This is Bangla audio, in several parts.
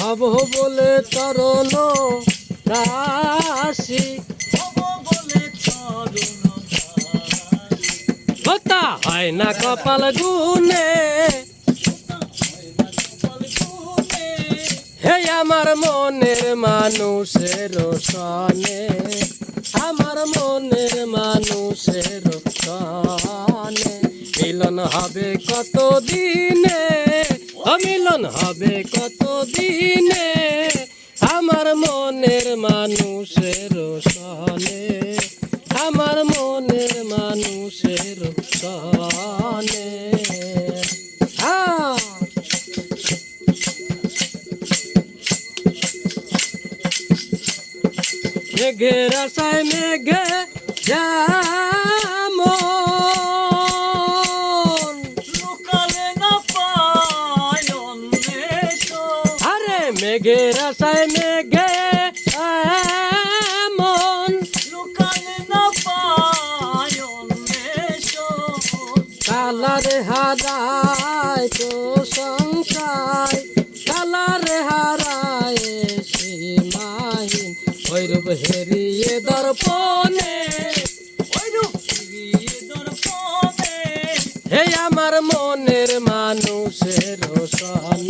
হব বলে তরল রাশি হতা হয় না কপাল গুনে হে আমার মনের মানুষের সনে। আমার মনের মানুষের সনে। মিলন হবে কত দিনে অমিলন হবে কত দিনে আমার মনের মানুষের সনে, আমার মনের মানুষের সনে। আ মেঘের আশায় মেঘে যেমন মেঘের আশায় মেঘে, এমন। কালারে হারায় তো সংসার কালারে হারায় সীমাহীন ওইরূপ হেরিয়ে দর্পণে হে আমার মনের মানুষের সনে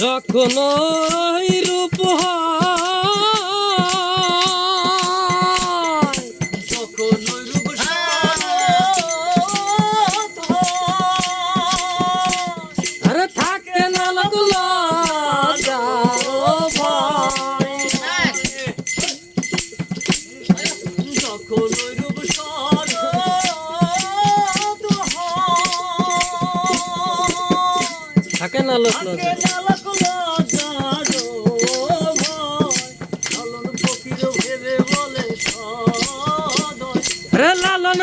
যখন রূপ আরে থাকে না লাগল যারো ভয়। থাকে না লোক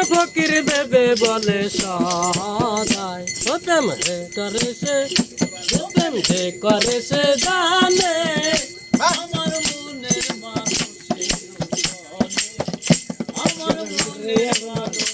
ফকির দেবে বলে সদাই। ও প্রেম হে করে সে প্রেম হে করে সে জানে। আমার মনের মানুষ আমার মনের মানুষের